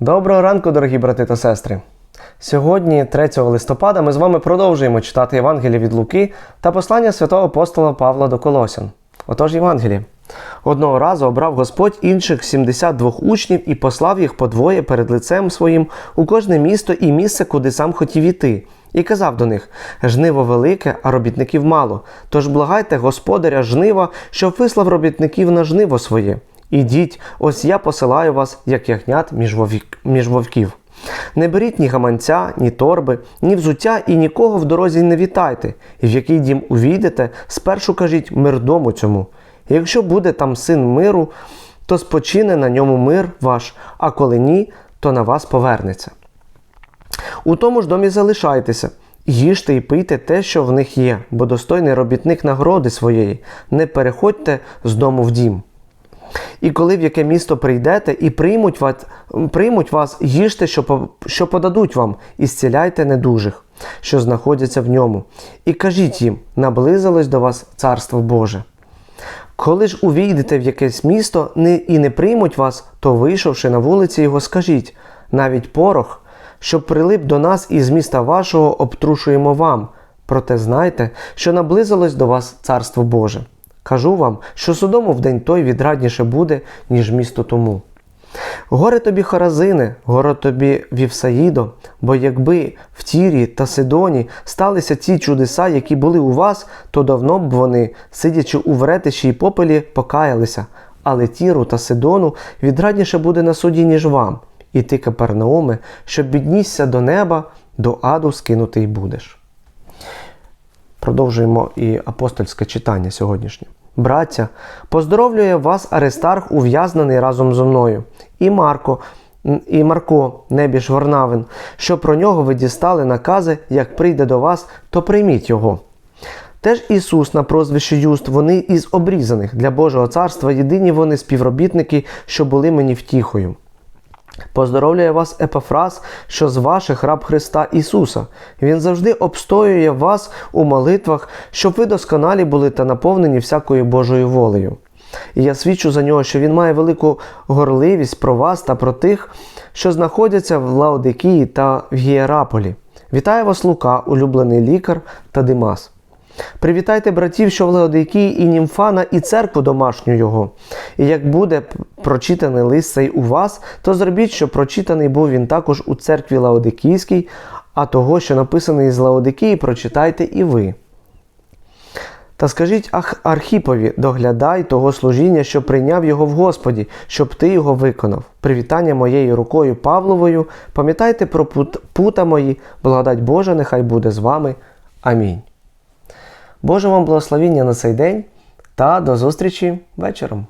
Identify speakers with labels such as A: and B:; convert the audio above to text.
A: Доброго ранку, дорогі брати та сестри! Сьогодні, 3 листопада, ми з вами продовжуємо читати Євангеліє від Луки та послання святого апостола Павла до Колосян. Отож, Євангеліє. Одного разу обрав Господь інших 72 учнів і послав їх по двоє перед лицем своїм у кожне місто і місце, куди сам хотів іти. І казав до них: Жниво велике, а робітників мало. Тож благайте господаря жнива, щоб вислав робітників на жниво своє. Ідіть, ось я посилаю вас, як ягнят між, вовків. Не беріть ні гаманця, ні торби, ні взуття і нікого в дорозі не вітайте, і в який дім увійдете, спершу кажіть мир дому цьому. Якщо буде там син миру, то спочине на ньому мир ваш, а коли ні, то на вас повернеться. У тому ж домі залишайтеся, їжте і пийте те, що в них є, бо достойний робітник нагороди своєї, не переходьте з дому в дім. І коли в яке місто прийдете і приймуть вас, приймуть вас їжте, що, що подадуть вам, і зціляйте недужих, що знаходяться в ньому. І кажіть їм, наблизилось до вас Царство Боже. Коли ж увійдете в якесь місто і не приймуть вас, то вийшовши на вулиці його, скажіть навіть порох, щоб прилип до нас із міста вашого, обтрушуємо вам. Проте знайте, що наблизилось до вас Царство Боже. Кажу вам, що Содому в день той відрадніше буде, ніж місто тому. Горе тобі Хоразине, горе тобі Вівсаїдо, бо якби в Тірі та Сидоні сталися ті чудеса, які були у вас, то давно б вони, сидячи у вретищі й попелі, покаялися. Але Тіру та Сидону відрадніше буде на суді, ніж вам. І ти, Капернауме, щоб біднісся до неба, до аду скинутий будеш. Продовжуємо і апостольське читання сьогоднішнє. Браття, поздоровлює вас Аристарх, ув'язнений разом зо мною, і Марко, і Марко, небіж Варнавин, що про нього ви дістали накази, як прийде до вас, то прийміть його. Теж Ісус на прозвище Юст, вони із обрізаних для Божого царства, єдині вони співробітники, що були мені втіхою. Поздоровляє вас Епафраз, що з ваших раб Христа Ісуса. Він завжди обстоює вас у молитвах, щоб ви досконалі були та наповнені всякою Божою волею. І я свідчу за нього, що він має велику горливість про вас та про тих, що знаходяться в Лаодикії та в Гієраполі. Вітаю вас, Лука, улюблений лікар та Димас. Привітайте братів, що в Леодикії і Німфана, і церкву домашню його. І як буде прочитаний лист цей у вас, то зробіть, щоб прочитаний був він також у церкві Лаодикійській, а того, що написаний з Лаодикії, прочитайте і ви. Та скажіть Архіпові, доглядай того служіння, що прийняв його в Господі, щоб ти його виконав. Привітання моєю рукою Павловою. Пам'ятайте про пута мої, благодать Божа, нехай буде з вами. Амінь. Боже вам благословіння на цей день та до зустрічі вечором.